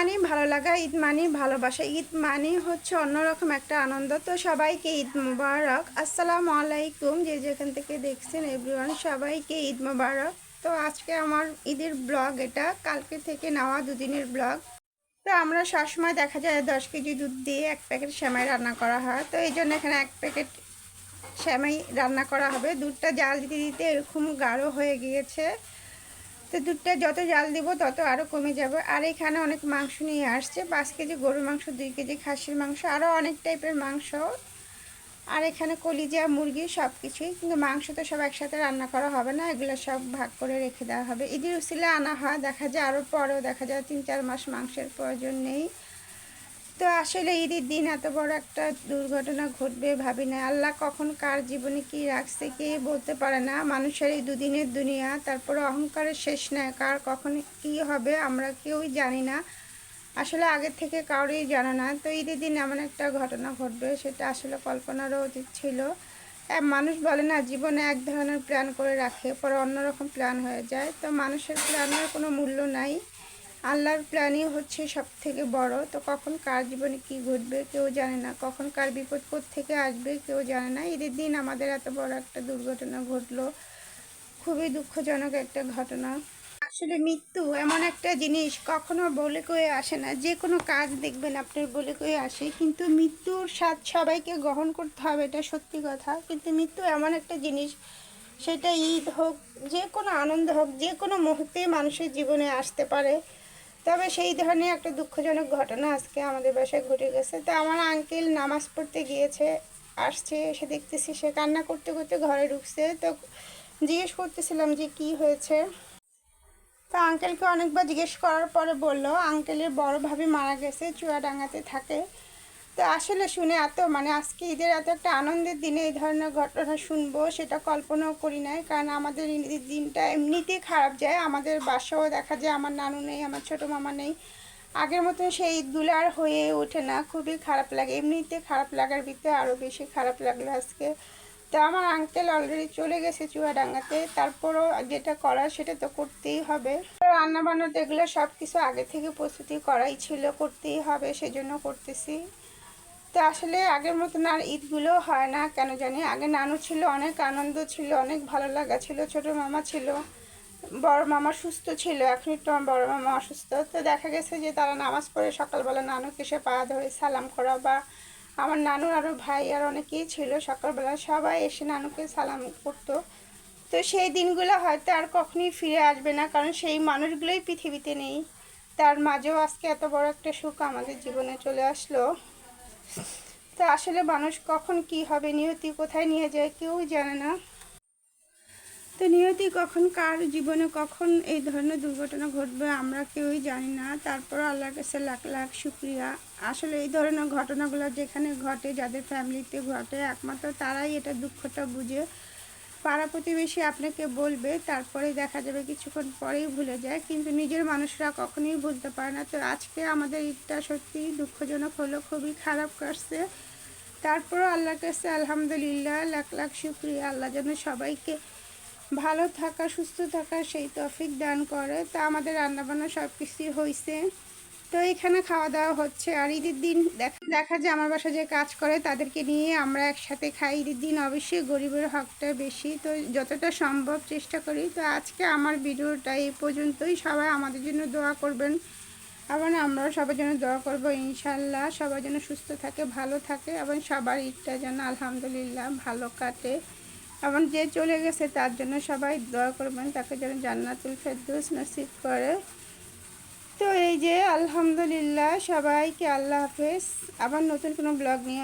মানেই ভালো লাগা, ঈদ মানেই ভালোবাসা। ঈদ মানেই হচ্ছে অন্যরকম একটা আনন্দ। তো সবাইকে ঈদ মুবারক। আসসালামু আলাইকুম। যে যেখান থেকে দেখছেন এভরিওয়ান সবাইকে ঈদ মুবারক। তো আজকে আমার ঈদের ব্লগ এটা। কালকে থেকে নেওয়া দুদিনের ব্লগ। তো আমরা সবসময় দেখা যায় দশ কেজি দুধ দিয়ে এক প্যাকেট সেমাই রান্না করা হয়। তো এই জন্য এখানে এক প্যাকেট সেমাই রান্না করা হবে। দুধটা জাল দিতে দিতে এরকম গাঢ় হয়ে গিয়েছে। তো দুধটা যত জাল দিব, তত আরও কমে যাবে। আর এখানে অনেক মাংস নিয়ে আসছে। পাঁচ কেজি গরুর মাংস, দুই কেজি খাসির মাংস আরও অনেক টাইপের মাংস। আর এখানে কলিজা, মুরগি সব কিছুই কিন্তু মাংস তো সব একসাথে রান্না করা হবে না। এগুলো সব ভাগ করে রেখে দেওয়া হবে। ঈদের উসিলে আনা হয়। দেখা যায় আরও পরেও দেখা যায় তিন চার মাস মাংসের প্রয়োজন নেই। তো আসলে ঈদের দিন এত বড় একটা দুর্ঘটনা ঘটবে ভাবি না আল্লাহ কখন কার জীবনে কি রাখছে কে বলতে পারে না। মানুষের এই দুদিনের দুনিয়া তারপরে অহংকারের শেষ নেয় কার কখন কি হবে আমরা কেউই জানি না। আসলে আগের থেকে কাউরেই জানা না। তো ঈদের দিন এমন একটা ঘটনা ঘটবে, সেটা আসলে কল্পনারও অতীত ছিল। মানুষ বলে না, জীবনে এক ধরনের প্ল্যান করে রাখে, পরে অন্যরকম প্ল্যান হয়ে যায়। তো মানুষের প্ল্যানের কোনো মূল্য নাই। আল্লাহর প্ল্যানই হচ্ছে সব থেকে বড়। তো কখন কার জীবনে কি ঘটবে কেউ জানে না। কখন কার বিপদ থেকে আসবে কেউ জানে না। ঈদের দিন আমাদের এত বড় একটা দুর্ঘটনা ঘটলো। খুবই দুঃখজনক একটা ঘটনা। আসলে মৃত্যু এমন একটা জিনিস কখনো বলে কয়ে আসে না। যে কোনো কাজ দেখবেন আপনার বলে কয়ে আসে। কিন্তু মৃত্যুর স্বাদ সবাইকে গ্রহণ করতে হবে, এটা সত্যি কথা। কিন্তু মৃত্যু এমন একটা জিনিস, সেটা ঈদ হোক, যে কোনো আনন্দ হোক, যে কোনো মুহূর্তে মানুষের জীবনে আসতে পারে। তবে সেই ধরনের একটা দুঃখজনক ঘটনা আজকে আমাদের বাসায় ঘটে গেছে। তো আমার আঙ্কেল নামাজ পড়তে গিয়েছে, আসছে, এসে দেখতেছি সে কান্না করতে করতে ঘরে ঢুকছে। তো জিজ্ঞেস করতেছিলাম যে কি হয়েছে? তো আঙ্কেলকে অনেকবার জিজ্ঞেস করার পরে বলল আঙ্কেলের বড় মারা গেছে, চুয়াডাঙ্গাতে থাকে। তো আসলে শুনে এত মানে আজকে ঈদের এত একটা আনন্দের দিনে এই ধরনের ঘটনা শুনব, সেটা কল্পনাও করি নাই। কারণ আমাদের ঈদের দিনটা এমনিতেই খারাপ যায়। আমাদের বাসাও দেখা যায়, আমার নানু নেই, আমার ছোটো মামা নেই। আগের মতন সেই ঈদগুলো আর হয়ে ওঠে না। খুবই খারাপ লাগে। এমনিতে খারাপ লাগার ভিতরে আরও বেশি খারাপ লাগল আজকে। তো আমার আঙ্কেল অলরেডি চলে গেছে চুয়াডাঙ্গাতে। তারপরও যেটা করার সেটা তো করতেই হবে। রান্না বান্না তো এগুলো সব কিছু আগে থেকে প্রস্তুতি করাই ছিল। করতেই হবে, সেজন্য করতেছি। তো আসলে আগের মতন আর ঈদগুলো হয় না, কেন জানি? আগে নানু ছিল, অনেক আনন্দ ছিল, অনেক ভালো লাগা ছিল, ছোট মামা ছিল, বড় মামা সুস্থ ছিল এখন একটু আমার বড় মামা অসুস্থ। তো দেখা গেছে যে তারা নামাজ পড়ে সকালবেলা নানুকে সে পা ধরে সালাম করা বা আমার নানুর আরও ভাই আর অনেকেই ছিল, সকালবেলা সবাই এসে নানুকে সালাম করতো। তো সেই দিনগুলো হয়তো আর কখনই ফিরে আসবে না, কারণ সেই মানুষগুলোই পৃথিবীতে নেই। তার মাঝেও আজকে এত বড় একটা সুখ আমাদের জীবনে চলে আসলো। তো আসলে মানুষ কখন কি হবে, নিয়তি কোথায় নিয়ে যায় কেউ জানে না। তো নিয়তি কখন, কার জীবনে কখন এই ধরনের দুর্ঘটনা ঘটবে আমরা কেউই জানি না। তারপর আল্লাহর কাছে লাখ লাখ শুক্রিয়া। আসলে এই ধরনের ঘটনাগুলো যেখানে ঘটে, যাদের ফ্যামিলিতে ঘটে, একমাত্র তারাই এটা দুঃখটা বুঝে পাড়া প্রতিবেশী আপনাকে বলবে, তারপরে দেখা যাবে কিছুক্ষণ পরেই ভুলে যায়, কিন্তু নিজের মানুষরা কখনোই ভুলতে পারে না। তো আজকে আমাদের ঈদটা সত্যি দুঃখজনক হলো, খুবই খারাপ কাটছে। তারপরও আল্লাহর কাছে আলহামদুলিল্লাহ, লাখ লাখ শুক্রিয়া। আল্লাহ যেন সবাইকে ভালো থাকা, সুস্থ থাকা সেই তফিক দান করে। তা আমাদের রান্নাবান্না সব কিছুই হয়েছে তো এখানে খাওয়া দাওয়া হচ্ছে আর ঈদের দিন দেখা দেখা যায় আমার বাসা যে কাজ করে তাদেরকে নিয়ে আমরা একসাথে খাই। ঈদের দিন অবশ্যই গরিবের হকটা বেশি। তো যতটা সম্ভব চেষ্টা করি। তো আজকে আমার ভিডিওটা এই পর্যন্তই। সবাই আমাদের জন্য দোয়া করবেন। আবার আমরাও সবার জন্য দোয়া করব ইনশাল্লাহ। সবার যেন সুস্থ থাকে, ভালো থাকে। এবং সবার ঈদটা যেন আলহামদুলিল্লাহ ভালো কাটে। এবং যে চলে গেছে তার জন্য সবাই দোয়া করবেন। তাকে যেন জান্নাতুল ফেরদৌস নসিব করে। তো এই যে আলহামদুলিল্লাহ সবাইকে আল্লাহ হাফেজ। আবার নতুন কোনো ব্লগ নিয়ে